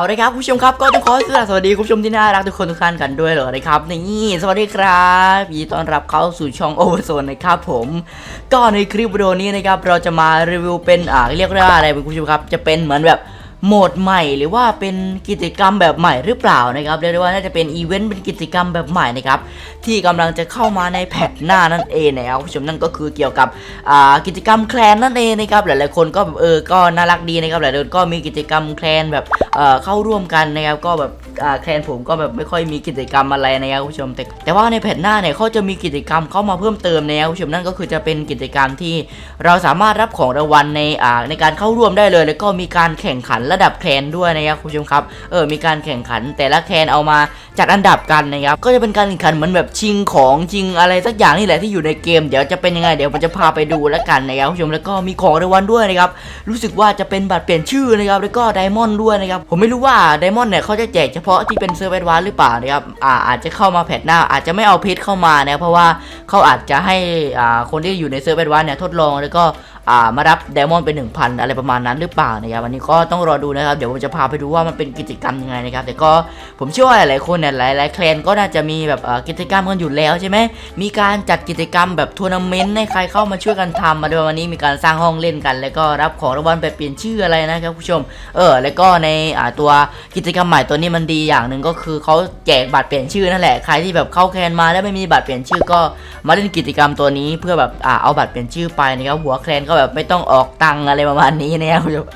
เอาละครับคุณผู้ชมครับก็ต้องขอสวัสดีคุณผู้ชมที่น่ารักทุกคนทุกท่านกันด้วยเลยนะครับนี่สวัสดีครับยินดีต้อนรับเข้าสู่ช่องโอเวอร์โซนนะครับผมก็ในคลิปวิดีโอนี้นะครับเราจะมารีวิวเป็นอ่าเรียกว่าอะไรคุณผู้ชมครับจะเป็นเหมือนแบบ โหมดใหม่หรือว่าเป็นกิจกรรมแบบใหม่หรือเปล่านะครับเรียกได้ว่าน่าจะเป็นอีเวนต์เป็นกิจกรรมแบบใหม่นะครับที่กำลังจะเข้ามาในแพทหน้านั่นเองนะครับคุณผู้ชมนั่นก็คือเกี่ยวกับกิจกรรมแคลนนั่นเองนะครับหลายๆคนก็แบบเออก็น่ารักดีนะครับหลายคนก็มีกิจกรรมแคลนแบบเเข้าร่วมกันนะครับก็แบบแคลนผมก็แบบไม่ค่อยมีกิจกรรมอะไรนะครับคุณผู้ชมแต่แต่ว่าในแผ่นหน้าเนี่ยเขาจะมีกิจกรรมเข้ามาเพิ่มเติมนะครับคุณผู้ชมนั่นก็คือจะเป็นกิจกรรมที่เราสามารถรับของรางวัลในในการเข้าร่วมได้เลย แล้วก็มีการแข่งขันระดับแคลนด้วยนะครับคุณผู้ชมครับเออมีการแข่งขันแต่ละแคลนเอามาจัดอันดับกันนะครับก็จะเป็นการแข่งขันเหมือนแบบชิงของชิงอะไรสักอย่างนี่แหละที่อยู่ในเกม เดี๋ยวจะเป็นยังไงเดี๋ยวมันจะพาไปดูแล้วกันนะครับคุณผู้ชมแล้วก็มีของรางวัลด้วยนะครับรู้สึกว่าจะเป็นบัตรเปลี่ยนชื่อนะครับแล้วก็ไดมอนด์ด้วยนะครับผมไม่รู้ว่าไดมอนด์เนี่ยเขาจะแจกเฉพาะที่เป็นเซอร์เวอร์วานหรือเปล่านะครับอ่าอาจจะเข้ามาแพทหน้า อาจจะไม่เอาเพชรเข้ามานะเพราะว่าเขาอาจจะให้อ่าคนที่อยู่ในเซอร์เวอร์วานเนี่ยทดลองแล้วก็อ่ามารับไดมอนด์เป็น1,000 อะไรประมาณนั้นหรือเปล่านะครับวันนี้ก็ต้องรอดูนะครับเดี๋ยวผมจะพาไปดูว่ามันเป็นกิจกรรมยังไงนะครับแต่ก็ผมเชื่อว่าหลายๆคนเนี่ยหลายๆแคลนก็น่าจะมีแบบกิจกรรมกันอยู่แล้วใช่ไหมมีการจัดกิจกรรมแบบทัวร์นาเมนต์ให้ใครเข้ามาช่วยกันทำมาด้วยวันนี้มีการสร้างห้องเล่นกัน แล้วก็รับของรางวัลไปเปลี่ยนชื่ออะไรนะครับผู้ชม เออ แล้วก็ในตัวกิจกรรมใหม่ตัวนี้มันดีอย่างหนึ่งก็คือเขาแจกบัตรเปลี่ยนชื่อนั่นแหละใครที่แบบเข้าแคลนมาแล้วไม่มีบัตรเปลี่ยนชื่อก็มาเล่นกิจกรรมตัวนี้เพื่อแบบอเอาบัตรเปลี่ยนชื่อไปนะครับหัวแคลนก็แบบไม่ต้องออกตังอะไรประมาณนี้นะครับผู้ชม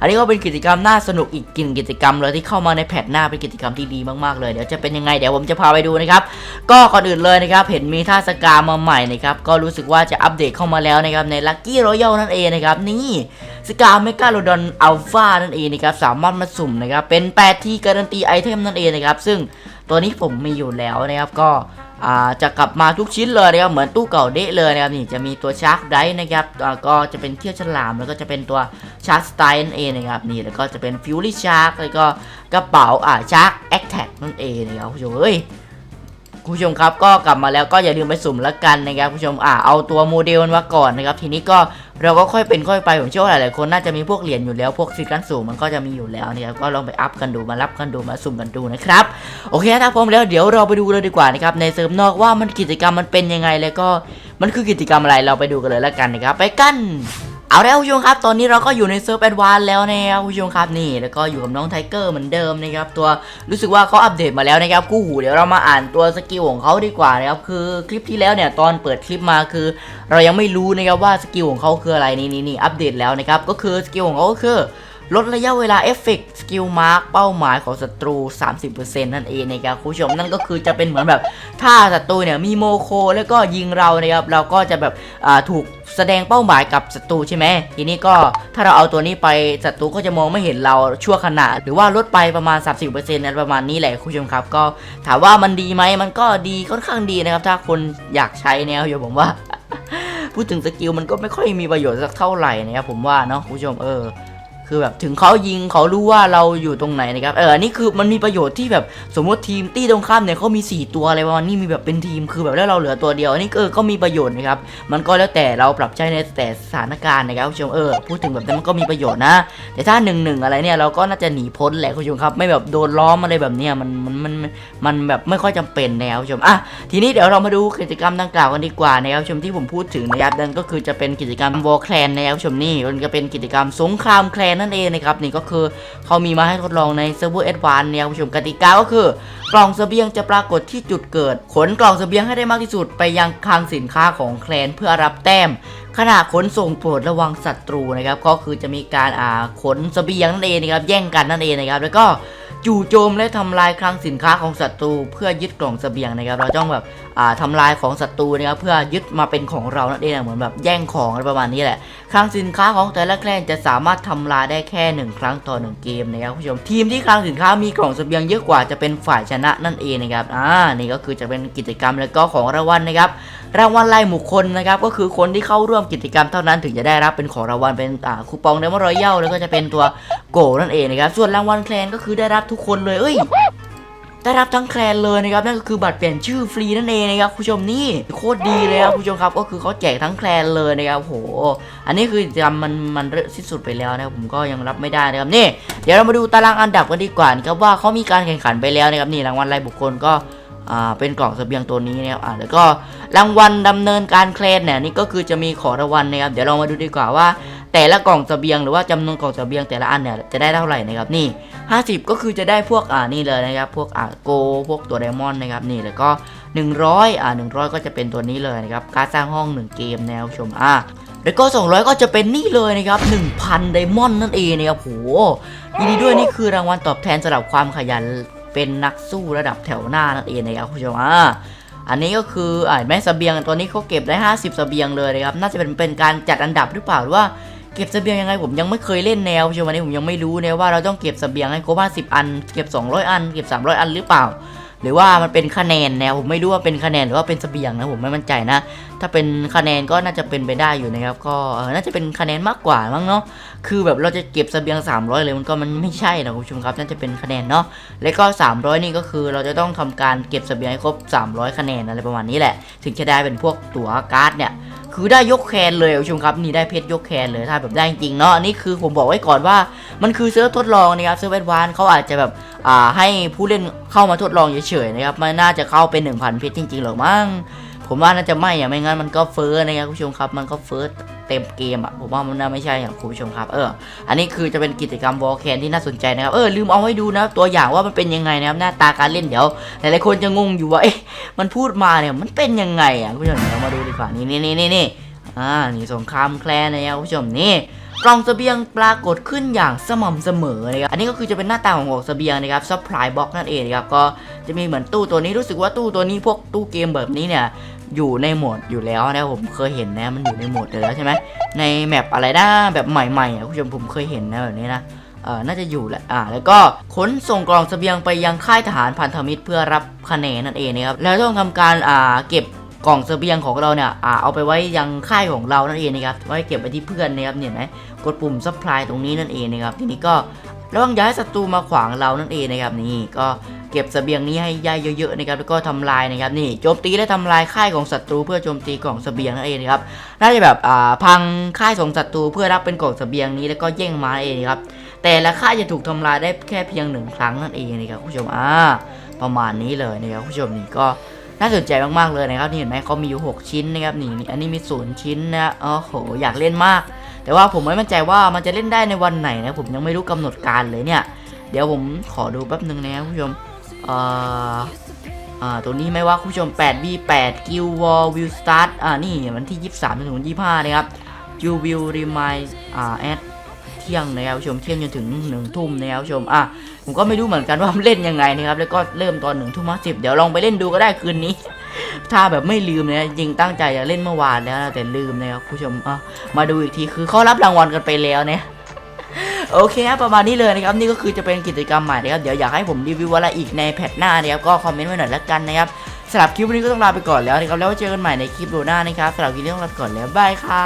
อันนี้ก็เป็นกิจกรรมน่าสนุกอีกกินกิจกรรมเลยที่เข้ามาในแพทหน้าเป็นกิจกรรมที่ดีมากๆเลยเดี๋ยวจะเป็นยังไงเดี๋ยวผมจะพาไปดูนะครับก็ก่อนอื่นเลยนะครับเห็นมีท่าสกามาใหม่นะครับก็รู้สึกว่าจะอัปเดตเข้ามาแล้วนะครับในลั c กี้รอยัลนั่นเองนะครับนี่สกาเมกาโลดอนอัลฟานั่นเองนะครับสามารถมาสุ่มนะครับเป็น 8 ที่การันตีไอเทมนั่นเองนะครับซึ่งตัวนี้ผมมีอยู่แล้วนะครับก็ จะกลับมาทุกชิ้นเลยนะครับเหมือนตู้เก่าเดะเลยนะครับนี่จะมีตัวชาร์กไดนะครับก็จะเป็นเขี้ยวฉลามแล้วก็จะเป็นตัวชาร์กสไตน์นั่นเองนะครับนี่แล้วก็จะเป็นฟิวลี่ชาร์กแล้วก็กระเป๋าอ่าชาร์กแอคแท็กนั่นเองนะครับคุณผู้ชมเอ้ย ผู้ชมครับก็กลับมาแล้วก็อย่าลืมไปสุ่มแล้วกันนะครับคุณผู้ชมอ่าเอาตัวโมเดลมันมาก่อนนะครับทีนี้ก็เราก็ค่อยเป็นค่อยไปผมเชื่อว่าหลายๆคนน่าจะมีพวกเหรียญอยู่แล้วพวกสิทธิ์การสูงมันก็จะมีอยู่แล้วนะครับก็ลองไปอัพกันดูมารับกันดูมาสุ่มกันดูนะครับโอเคถ้าพร้อมแล้วเดี๋ยวเราไปดูเลยดีกว่านะครับในเซิร์ฟนอกว่ามันกิจกรรมมันเป็นยังไงแล้วก็มันคือกิจกรรมอะไรเราไปดูกันเลยแล้วกันนะครับไปกัน เอาแล้วคุณผู้ชมครับ ตอนนี้เราก็อยู่ในเซิร์ฟแอดวานแล้วนะครับคุณผู้ชมครับนี่ แล้วก็อยู่กับน้องไทเกอร์เหมือนเดิมนะครับตัวรู้สึกว่าเขาอัปเดตมาแล้วนะครับกู้หูเดี๋ยวเรามาอ่านตัวสกิลของเขาดีกว่านะครับคือคลิปที่แล้วเนี่ยตอนเปิดคลิปมาคือ เรายังไม่รู้นะครับว่าสกิลของเขาคืออะไรนี่นี่นี่อัปเดตแล้วนะครับก็คือสกิลของเขาก็คือ ลดระยะเวลาเอฟเฟกต์สกิลมาร์กเป้าหมายของศัตรู 30%นั่นเองนะครับคุณผู้ชมนั่นก็คือจะเป็นเหมือนแบบถ้าศัตรูเนี่ยมีโมโคแล้วก็ยิงเรานะครับเราก็จะแบบถูกแสดงเป้าหมายกับศัตรูใช่ไหมทีนี้ก็ถ้าเราเอาตัวนี้ไปศัตรูก็จะมองไม่เห็นเราชั่วขณะ หรือว่าลดไปประมาณ 30%อะไรประมาณนี้แหละคุณผู้ชมครับ ก็ถามว่ามันดีไหมมันก็ดีค่อนข้างดีนะครับ ถ้าคนอยากใช้แนวอยู่ผมว่าพูดถึงสกิลมันก็ไม่ค่อยมีประโยชน์สักเท่าไหร่นะครับผมว่าเนาะคุณผู้ชมเออ คือแบบถึงเขายิงเขารู้ว่าเราอยู่ตรงไหนนะครับเอออันนี้คือมันมีประโยชน์ที่แบบสมมติทีมตี้ตรงข้ามเนี่ยเขามี 4 ตัวอะไรประมาณนี้มีแบบเป็นทีมคือแบบแล้วเราเหลือตัวเดียวอันนี้เออก็มีประโยชน์นะครับมันก็แล้วแต่เราปรับใช้ในแต่สถานการณ์นะครับคุณผู้ชมเออพูดถึงแบบนั้นมันก็มีประโยชน์นะ แต่ถ้าหนึ่งหนึ่งอะไรเนี่ยเราก็น่าจะหนีพ้นแหละคุณผู้ชมครับ ไม่แบบโดนล้อมอะไรแบบเนี้ยมันมันมันมันแบบไม่ค่อยจำเป็นนะครับคุณผู้ชมอะทีนี้เดี๋ยวเรามาดูกิจกรรมดังกล่าวกันดีกว่านะครับคุณผู้ชมที่ผมพูดถึงนะครับนั่นก็คือจะเป็นกิจกรรมวอลแคลนนะครับคุณผู้ชมนี่มันก็เป็นกิจกรรมสงครามแคลนนั่นเองนะครับนี่ก็คือเขามีมาให้ทดลองในเซิร์ฟเวอร์แอดวานเนี่ยผู้ชมกติกาก็คือกล่องเสบียงจะปรากฏที่จุดเกิด ขนกล่องเสบียงให้ได้มากที่สุดไปยังคลังสินค้าของแคลนเพื่อรับแต้มขณะขนส่งโปรดระวังศัตรูนะครับก็คือจะมีการอ่าขนเสบียงนั่นเองนะครับแย่งกันนั่นเองนะครับแล้วก็ จู่โจมและทำลายคลังสินค้าของศัตรู เพื่อยึดกล่องเสบียงนะครับ เราต้องแบบอ่าทำลายของศัตรูนะครับเพื่อยึดมาเป็นของเรานั่นเองเหมือนแบบแย่งของอะไรประมาณนี้แหละคลังสินค้าของแต่ละแคลนจะสามารถทำลายได้แค่หนึ่งครั้งต่อหนึ่งเกมนะครับผู้ชมทีมที่คลังสินค้ามีกล่องเสบียงเยอะกว่าจะเป็นฝ่ายชนะนั่นเองนะครับอ่านี่ก็คือจะเป็นกิจกรรมแล้วก็ของรางวัลนะครับ รางวัลรายบุคคลนะครับก็คือคนที่เข้าร่วมกิจกรรมเท่านั้นถึงจะได้รับเป็นของรางวัลเป็นคูปองเดมอรอยัลแล้วก็จะเป็นตัวโกนั่นเองนะครับส่วนรางวัลแคลนก็คือได้รับทุกคนเลยเอ้ยได้รับทั้งแคลนเลยนะครับนั่นก็คือบัตรเปลี่ยนชื่อฟรีนั่นเองนะครับคุณผู้ชมนี่โคตรดีเลยครับคุณผู้ชมครับก็คือเขาแจกทั้งแคลนเลยนะครับโห อันนี้คือจกรรมมันมันเริ่มสิ้นสุดไปแล้วนะครับผมก็ยังรับไม่ได้นะครับนี่ เดี๋ยวเรามาดูตารางอันดับกันดีกว่านะครับว่าเขามีการแข่งขันไปแล้วนะครับนี่รางวัลรายบุคคลก็ เป็นกล่องเสบียงตัวนี้นะครับอ่าแล้วก็รางวัลดำเนินการแคลนเนี่ยนี่ก็คือจะมีของรางวัลนะครับเดี๋ยวเรามาดูดีกว่าว่า แต่ละกล่องเสบียงหรือว่าจำนวนกล่องเสบียงแต่ละอันเนี่ยจะได้เท่าไหร่นะครับนี่ 50 ก็คือจะได้พวกอ่านี่เลยนะครับพวกอ่าโกพวกตัวไดมอนด์นะครับนี่แล้วก็ 100อ่า100 ก็จะเป็นตัวนี้เลยนะครับการสร้างห้อง 1 เกมแนวชมอ่าแล้วก็ 200 ก็จะเป็นนี่เลยนะครับ 1,000 ไดมอนด์นั่นเองนะครับโหยินดีด้วยนี่คือรางวัลตอบแทนสำหรับความขยัน เป็นนักสู้ระดับแถวหน้านั่นเองนะครับคุณผู้ชมอ่าอันนี้ก็คืออ่าแม่เสบียงตัวนี้เขาเก็บได้ 50เสบียงเลยนะครับน่าจะเป็นเป็นการจัดอันดับหรือเปล่าหรือว่าเก็บเสบียงยังไงผมยังไม่เคยเล่นแนวใช่ไหมนี่ผมยังไม่รู้นะว่าเราต้องเก็บเสบียงให้ครบ50อัน เก็บ 200 อัน เก็บ 300 อันหรือเปล่า หรือว่ามันเป็นคะแนนแนวผมไม่รู้ว่าเป็นคะแนนหรือว่าเป็นเสบียงนะผมไม่มั่นใจนะ ถ้าเป็นคะแนนก็น่าจะเป็นไปได้อยู่นะครับ ก็น่าจะเป็นคะแนนมากกว่ามั้งเนาะคือแบบเราจะเก็บเสบียง 300 เลยมันก็มันไม่ใช่นะคุณผู้ชมครับน่าจะเป็นคะแนนเนาะแล้วก็ 300 นี่ก็คือเราจะต้องทำการเก็บเสบียงให้ครบ 300 คะแนนอะไรประมาณนี้แหละ ถึงจะได้เป็นพวกตั๋วการ์ดเนี่ย คือได้ยกแคนเลยคุณผู้ชมครับนี่ได้เพชรยกแคนเลยถ้าแบบได้จริงๆเนาะอันนี่คือผมบอกไว้ก่อนว่ามันคือเซิร์ฟทดลองนะครับเซิร์ฟแอดวานเขาอาจจะแบบอ่าให้ผู้เล่นเข้ามาทดลองเฉยๆนะครับไม่น่าจะเข้าเป็น 1,000 เพชรจริงๆหรอกมั้ง ผมว่าน่าจะไม่อะไม่งั้นมันก็เฟ้อนะครับคุณผู้ชมครับ มันก็เฟ้อเต็มเกมอะผมว่ามันน่าไม่ใช่อะคุณผู้ชมครับเอออันนี้คือจะเป็นกิจกรรมวอลแคนที่น่าสนใจนะครับเออลืมเอาให้ดูนะตัวอย่างว่ามันเป็นยังไงนะครับหน้าตาการเล่นเดี๋ยวหลายๆคนจะงงอยู่ว่าเอ๊ะมันพูดมาเนี่ยมันเป็นยังไงอะคุณผู้ชมเรามาดูดีกว่านี่นี่นี่นี่อ่านี่สงครามแคลนนะครับคุณผู้ชมนี่กล่องเสบียงปรากฏขึ้นอย่างสม่ำเสมอนะครับ อันนี้ก็คือจะเป็นหน้าตาของกล่องเสบียงนะครับ supply box นั่นเองนะครับ ก็จะมีเหมือนตู้ตัวนี้รู้สึกว่าตู้ตัวนี้พวกตู้เกมแบบนี้เนี่ย อยู่ในโหมดอยู่แล้วนะผมเคยเห็นนะมันอยู่ในโหมดอยู่แล้วใช่ไหมในแมปอะไรนะแบบใหม่ๆอะคุณผู้ชมผมเคยเห็นนะแบบนี้นะเออน่าจะอยู่แหละอ่าแล้วก็ขนส่งกล่องเสบียงไปยังค่ายทหารพันธมิตรเพื่อรับคะแนนนั่นเองนะครับแล้วต้องทำการอ่าเก็บกล่องเสบียงของเราเนี่ยอ่าเอาไปไว้ยังค่ายของเรานั่นเองนะครับไว้เก็บไว้ที่เพื่อนนะครับเนี่ยเห็นไหมกดปุ่มซัพพลายตรงนี้นั่นเองนะครับทีนี้ก็ระวังย่าให้ศัตรูมาขวางเรานั่นเองนะครับนี่ก็ เก็บเสบียงนี้ให้ย่ายเยอะๆนะครับแล้วก็ทำลายนะครับนี่โจมตีและทำลายค่ายของศัตรูเพื่อโจมตีกล่องเสบียงนั่นเองนะครับน่าจะแบบอ่าพังค่ายของศัตรูเพื่อรับเป็นกล่องเสบียงนี้แล้วก็แย่งมานั่นเองครับแต่ละค่ายจะถูกทำลายได้แค่เพียงหนึ่งครั้งนั่นเองนะครับผู้ชมอ่าประมาณนี้เลยนะครับผู้ชมนี่ก็น่าสนใจมากๆเลยนะครับนี่เห็นไหมเขามีอยู่ 6 ชิ้นนะครับนี่อันนี้มีศูนย์ชิ้นนะโอ้โหอยากเล่นมาก แต่ว่าผมไม่มั่นใจว่ามันจะเล่นได้ในวันไหนนะผมยังไม่รู้กำหนดการเลยเนี่ย เดี๋ยวผมขอดูแป๊บหนึ่งนะครับผู้ชม อ่ออ่าตัวนี้ไหมว่าคุณผู้ชม 8v8 Guild War Will Start อ่านี่วันที่ 23ถึง25 นะครับ You will remind อ่า at เที่ยงนะครับผู้ชมเที่ยงจนถึงหนึ่งทุ่มนะครับผู้ชมอะผมก็ไม่รู้เหมือนกันว่าเล่นยังไงนะครับแล้วก็เริ่มตอนหนึ่งทุ่มห้าสิบเดี๋ยวลองไปเล่นดูก็ได้คืนนี้ ถ้าแบบไม่ลืมนะจริงตั้งใจจะเล่นเมื่อวานแล้วนะแต่ลืมนะครับคุณผู้ชมอะมาดูอีกทีคือเขารับรางวัลกันไปแล้วเนี่ย โอเคครับประมาณนี้เลยนะครับนี่ก็คือจะเป็นกิจกรรมใหม่นะครับเดี๋ยวอยากให้ผมรีวิวอะไรอีกในแพทหน้านะครับก็คอมเมนต์ไว้หน่อยละกันนะครับสำหรับคลิปวันนี้ก็ต้องลาไปก่อนแล้วนะครับแล้วเจอกันใหม่ในคลิปโดหน้านะครับสำหรับคลิปนี้ต้องลาไปก่อนแล้วบายค่ะ